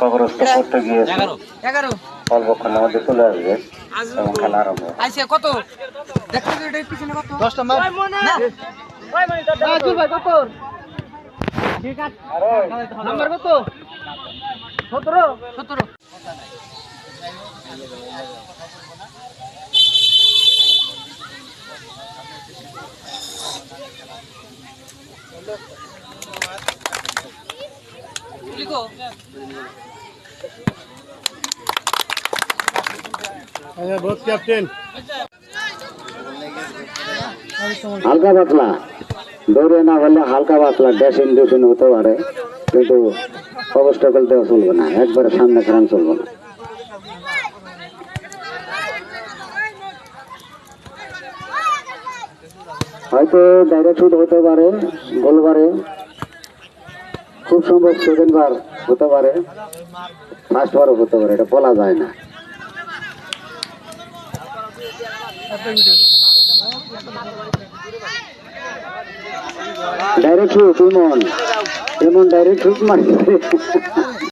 কবরস্থ করতে গিয়েছে। এগারো। অল্পক্ষণের মধ্যে চলে আসবে। এবং খেলা আরম্ভ। কত? দেখতে তো এটার পিছনে কত? দশ নম্বর না। রাজুল ঠিক আছে। নাম্বার কত? সতেরো লিখো হালকা পাতলা। দৌড়ে না হলে হালকা পাতলা ড্যাশিং ডুশিং হতে পারে। কিন্তু অবস্টাকল দেওয়া চলবে না। একবারে সামনে খেলান চলবে না। হয়তো ডাইরেক্ট শুট হতে পারে গোল পারে খুব সম্ভব সেকেন্ড বার হতে পারে। ফার্স্ট বারও হতে পারে, এটা বলা যায় না। Direct hook Emon. Emon direct hook মারছে